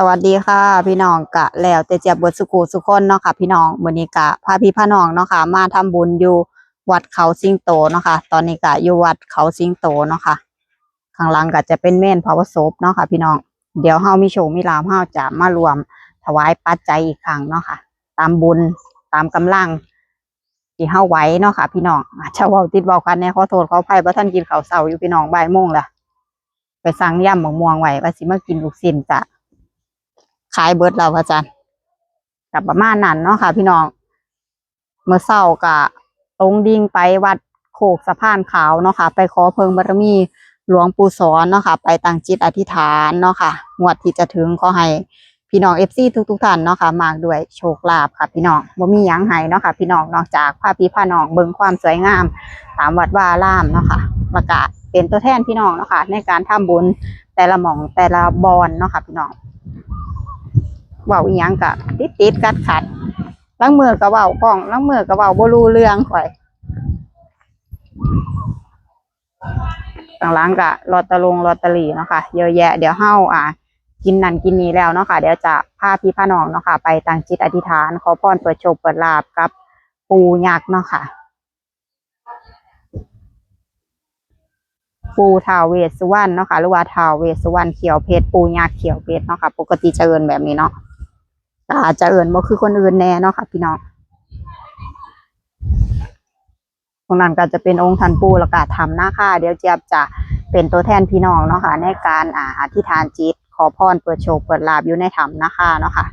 สวัสดีค่ะ พี่น้องกะแล้วแต่เจียบบิดสุกูสุคนเนาะค่ะ พี่น้องวันนี้กะพาพี่พาน้องเนาะค่ะ มาทำบุญอยู่วัดเขาสิงโตเนาะค่ะ ตอนนี้กะอยู่วัดเขาสิงโตเนาะค่ะ ข้างหลังก็จะเป็นเม่นพาวศพเนาะค่ะ พี่น้องเดี๋ยวเฮามีโชว์มีลามเฮาจะมารวมถวายปัจจัยอีกครั้งเนาะค่ะ ตามบุญตามกำลังที่เฮาไหว้เนาะค่ะ พี่น้องอาจจะเวาติดเว้ากันแน่ขอโทษขออภัยบ่ทันกินข้าวเช้าอยู่พี่น้องบ่ายโมงและไปสั่งย่ำหมกม่วงไว้ว่าสิมากินลูกชิ้นจ้ะ ขายเบิร์ดเราพระอาจารย์กับประมาณนั้นเนาะค่ะ พี่น้อง เมื่อเศร้ากะตรงดิ่งไปวัดโคกสะพานขาวเนาะค่ะ ไปขอเพิงบารมีหลวงปู่สอนเนาะค่ะ ไปตั้งจิตอธิษฐานเนาะค่ะงวดที่จะถึงขอให้พี่น้องเอฟซีทุกๆท่านเนาะค่ะมากด้วยโชคลาภค่ะพี่น้องบ่มีหยังให้เนาะค่ะ พี่น้องนอกจากพาพี่พาน้องเบิ่งความสวยงาม ตามวัดว่าอารามเนาะค่ะแล้วก็เป็นตัวแทนพี่น้องเนาะค่ะในการทำบุญแต่ละหม่องแต่ละบอนเนาะค่ะพี่น้อง เว้าอีหยังกะติดติดกัดขัดลังมือก็เว้ากล้องลังมือก็เว้าบ่รู้เรื่องข่อยต่างหลังกะลอตเตอรงลอตเตอรี่เนาะค่ะเยอะแยะเดี๋ยวเฮาอ่ากินนั่นกินนี้แล้วเนาะค่ะเดี๋ยวจะพาพี่พาน้องเนาะค่ะไปตั้งจิตอธิษฐาน ขอพรเปิดโชคเปิดลาบกับปูยักษ์เนาะค่ะ ปูทาวเวสสุวรรณเนาะค่ะหรือว่าทาวเวสสุวรรณเขียวเพชรปูยักษ์เขียวเพชรเนาะค่ะ ปกติจะเอินแบบนี้เนาะ อาจจะเอินบ่คือคนอื่นแน่เนาะค่ะ พี่น้องตรงนั้นก็จะเป็นองค์ท่านปูแล้วก็ทำหน้าค่าเดี๋ยวเจี๊ยบจะเป็นตัวแทนพี่น้องเนาะค่ะ ในการอ่าอธิษฐานจิต ขอพรเปิดโชคเปิดลาบอยู่ในถ้ำนะคะเนาะค่ะ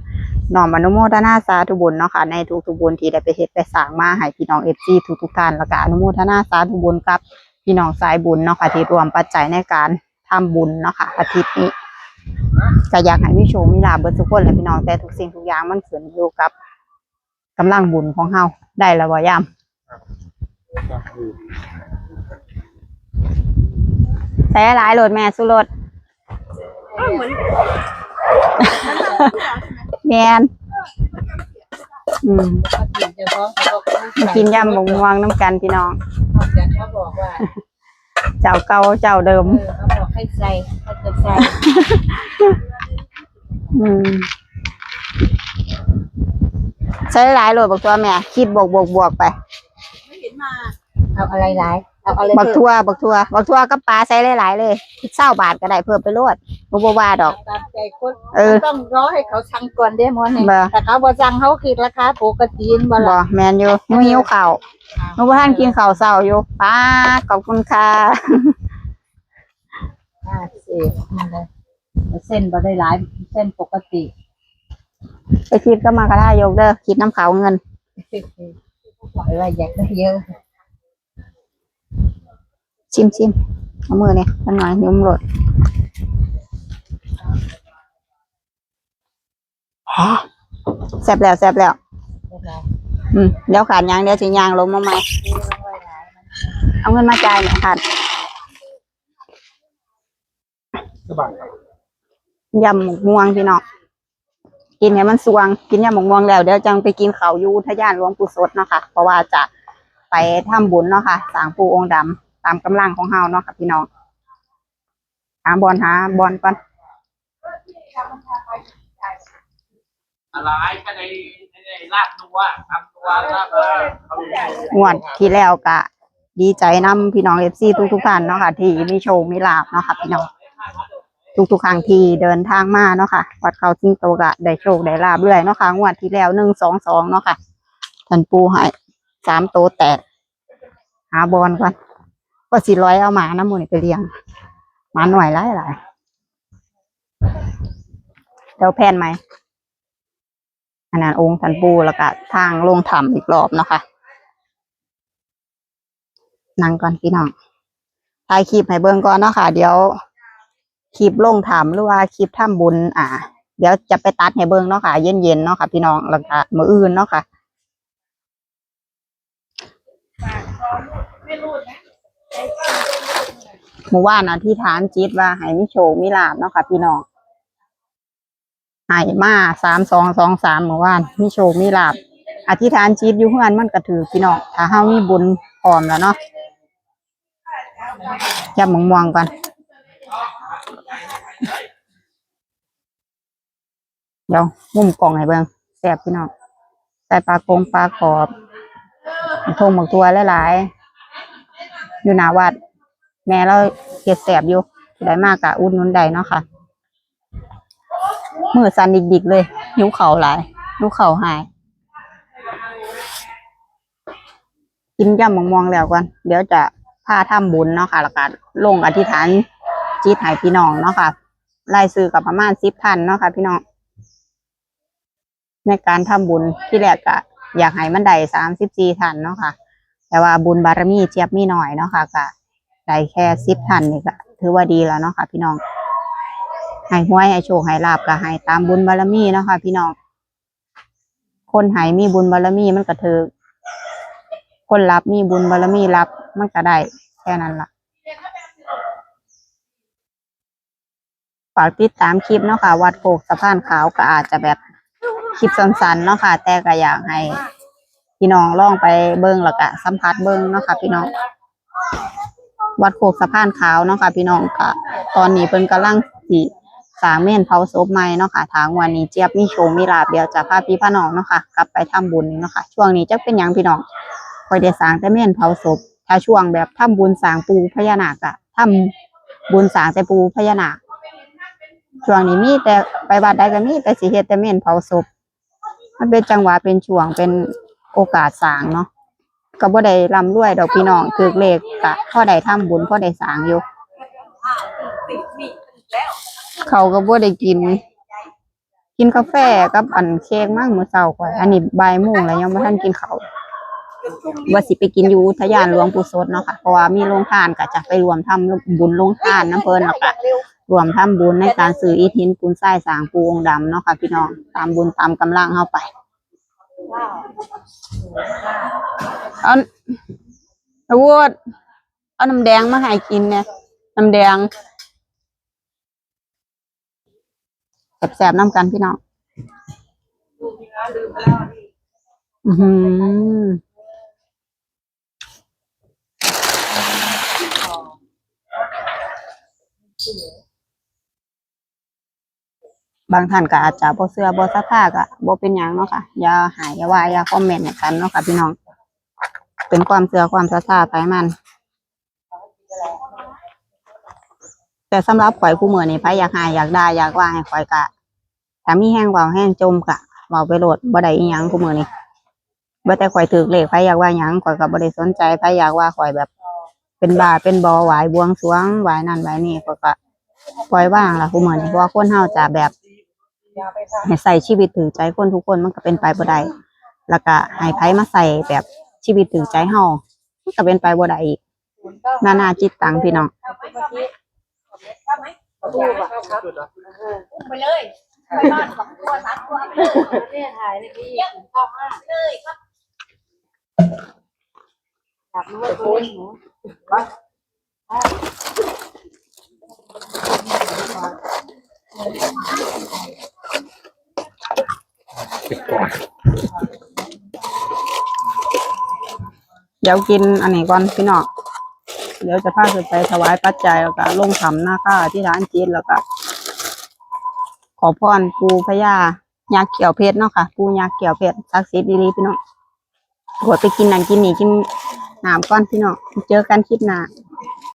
น้อมอนุโมทนาสาธุบุญเนาะค่ะในทุกๆบุญที่ได้ไปเฮ็ดไปสร้างมาให้พี่น้องเอฟซีทุกๆท่านแล้วก็อนุโมทนาสาธุบุญกับพี่น้องสายบุญเนาะค่ะที่รวมปัจจัยในการทำบุญเนาะค่ะอาทิตย์นี้ ก็อยากให้มีโชคมีลาภเบิดทุกคนแหละพี่น้องแต่ทุกสิ่งทุกอย่างมันขึ้นอยู่กับกำลังบุญของเฮาได้แล้วบ่ยามใส่หลายโหลดแม่สุรสแมนอืมกินเฉพาะเขาบอกกินยำบงม่วงน้ำกันพี่น้องจากเขาบอกว่าเจ้าเก่าเจ้าเดิมเออเขาบอกให้ใส่ถ้าจะใส่ อืมใช้หลายโหลดบอกตัวแม่คิดบวกบวกบวกไปเอาอะไรหลายเอาอะไรบักทั่วบักทั่วบักทั่วกับปลาใส่หลายๆเลยเศร้าบาทก็ได้เพิ่มไปโลดบ่บ่ว่าดอก ตามใจคนเออ ต้องรอให้เขาสั่งก่อนได้หมดเนี่ยบ่แต่เขาบอสั่งเขาคิดราคาปกติบ่บ่ล่ะแมนอยู่หนูหิวข้าวหนูบ่ทันกินข้าวเช้าอยู่ป้าขอบคุณค่ะ อ่า สินั่นเลยเส้นบ่ได้หลายเส้นปกติไปคิดก็มากระทายกเด้อคิดน้ำขาวเงินบอกว่าอยากได้เยอะ ชิมชิมเอามือเนี่ยมันหน่อยนิ้วมันโหลดแซ่บแล้วแซ่บแล้ว อืมเดี๋ยวขาดยางเดี๋ยวสิยางลงมาใหม่เอาเงินมาจ่ายเนี่ยขาด สบายยำหมกม่วงพี่น้องกินให้มันสวง กินยำหมกม่วงแล้วเดี๋ยวจังไปกินเขาวอยูทะยานหลวงปู่สดเนาะค่ะ เพราะว่าจะไปทำบุญเนาะค่ะสร้างปู่องค์ดำตามกำลังของเฮาเนาะค่ะพี่น้องหาบอลหาบอลก่อนอะไรก็ในในลาบนัวทำตัวลาบเออเขาเลยงวดที่แล้วก็ดีใจนำพี่น้องเอฟซีทุกทุกๆท่านเนาะค่ะที่มีโชว์มีลาบเนาะค่ะพี่น้อง ทุกๆครั้งที่เดินทางมาเนาะค่ะวัดเขาสิงโตกะได้โชคได้ลาบเรื่อยเนาะค่ะงวดที่แล้วหนึ่งสองสองเนาะค่ะท่านปูให้สามโตแตก หาบอลก่อนก็สี่ร้อยเอาหมาน้ำมูนี่ไปเลี้ยงหมาหน่วยหลายหลายเดี๋ยวแพนไหมอันนั้นองค์ท่านปูแล้วก็ทางลงถ้ำอีกรอบเนาะค่ะนั่งก่อนพี่น้องถ่ายคลิปให้เบิ่งก่อนเนาะค่ะ เดี๋ยว คลิปลงถามหรือว่าคลิปทำบุญ อ่า เดี๋ยวจะไปตัดให้เบิ่งเนาะค่ะ เย็นๆเนาะค่ะ พี่น้องแล้วก็มื้ออื่นเนาะค่ะหมู่ว่านอธิษฐานจิตว่าให้มีโชคมีลาบเนาะค่ะ พี่น้องให้มาสามสองสองสามหมู่ว่านมีโชคมีลาบอธิษฐานจิตอยู่เฮือนมันก็ถือพี่น้องถ้าเฮามีบุญพร้อมแล้วเนาะยับมองมองๆก่อน เดี๋ยวมุมกล่องให้เบิ่งแซ่บพี่น้องใส่ปลากงปลากรอบทงหมกตัวหลายๆอยู่หน้าวัด แม่เราเก็ดแสบอยู่ที่ได้มากกะอุ่นนุนใดเนาะค่ะมือสันดิกๆเลยหิวเข่าหลายหิวเข่าหาย กินย่ำมองๆแล้วก่อนเดี๋ยวจะพาทำบุญเนาะค่ะแล้วก็ลงอธิษฐานจิตหายพี่น้องเนาะค่ะรายซื้อกับประมาณสิบพันเนาะค่ะพี่น้อง ในการทำบุญที่แรกก็อยากให้มันได้สามสิบสี่ทันเนาะค่ะ แต่ว่าบุญบารมีเจี๊ยบมีหน่อยเนาะค่ะก็ได้แค่สิบทันนี่ก็ถือว่าดีแล้วเนาะค่ะ พี่น้องให้หวยให้โชคให้ลาบก็ให้ตามบุญบารมีเนาะค่ะ พี่น้อง คนให้มีบุญบารมีมันก็ถือคนรับมีบุญบารมีรับมันก็ได้แค่นั้นล่ะฝากติดตามคลิปเนาะค่ะ วัดโคกสะพานขาวก็อาจจะแบบ คลิปสั้นๆเนาะค่ะ แต่ก็อยากให้พี่น้องลองไปเบิ้งแล้วก็สัมผัสเบิ้งเนาะค่ะพี่น้อง วัดโคกสะพานขาวเนาะค่ะ พี่น้องก็ตอนนี้เพิ่นกำลังสิสร้างเมนเผาศพใหม่เนาะค่ะทางวันนี้เจี๊ยบมีโชว์มีลาบเดี๋ยวจะพาพี่พาน้องเนาะค่ะ กลับไปทำบุญเนาะค่ะ ช่วงนี้จะเป็นหยังพี่น้องคอยได้สร้างแต่เมนเผาศพถ้าช่วงแบบทำบุญสร้างปูพญานาคอะทำบุญสร้างแต่ปูพญานาคช่วงนี้มีแต่ไปวัดใดก็มีแต่สิเฮ็ดแต่เมนเผาศพ มันเป็นจังหวะเป็นช่วงเป็นโอกาสสร้างเนาะก็บ่ได้ร่ำรวยดอกพี่น้องถือเลขกะพอได้ทำบุญพ่อได้สร้างอยู่ เขาก็บ่ได้กิน กินกาแฟกับอันเค้กมั่งมื้อเช้าก่อนอันนี้บ่ายโมงแล้วยังบ่ทันกินข้าวว่าสิไปกินอยู่อุทยานหลวงปู่สดเนาะค่ะเพราะว่ามีโรงทานก็จะไปรวมทำบุญโรงทานน้ำเพิ่นแล้วก็ รวมทำบุญในการซื้ออิฐหินปูนทรายสางปูองค์ดำเนาะค่ะพี่น้องตามบุญตามกำลังเข้าไปเอาอาวุธเอาน้ำแดงมาให้กินเนี่ยน้ำแดงแสบๆน้ำกันพี่น้องอือหือ บางท่านก็อาจจะบ่เชื่อบ่ศรัทธาก็บ่เป็นหยังเนาะค่ะอย่าหายอย่าว่าอย่าคอมเมนต์ให้กันเนาะค่ะพี่น้อง เป็นความเชื่อความศรัทธาไปมัน แต่สำหรับข่อยผู้มือนี่ไผอยากหายอยากได้อยากว่าให้ข่อยกะถ้ามีแห้งเว้าแห้งจมกะเว้าไปโหลดบ่ได้อีหยังผู้มือนี่บ่แต่ข่อยถือเลขไผอยากว่าหยังข่อยก็บ่ได้สนใจไผอยากว่าข่อยแบบ เป็นบาเป็นบอไหวบวงสรวงไหวนั่นไหวนี่ข่อยก็ปล่อยว่างละผู้มือนี่เพราะว่าคนเฮาจะแบบ ให้ใส่ชีวิตถือใจคนทุกคนมันก็เป็นไปบ่ได้แล้วก็ให้ไผมาใส่แบบชีวิตถือใจเฮามันก็เป็นไปบ่ได้อีกนานาจิตตังพี่น้องไปเลยไปบ้านของตัวสามตัวไปเลยเนี่ยถ่ายเลยพี่ออกมาเลยครับอยากรู้ ว่าตัวหนูเดี๋ยวกินอันนี้ก่อนพี่น้องเดี๋ยวจะพาขึ้นไปถวายปัจจัยแล้วก็ลงทำหน้าค่าที่ร้านจีนแล้วก็ขอพรปูพญายาเขียวเพชรเนาะค่ะปูยาเขียวเพชรศักดิ์สิทธิ์ดีๆพี่น้องกดไปกินนั่นกินนี่กินน้ำก่อนพี่น้องเจอกันคลิปหน้า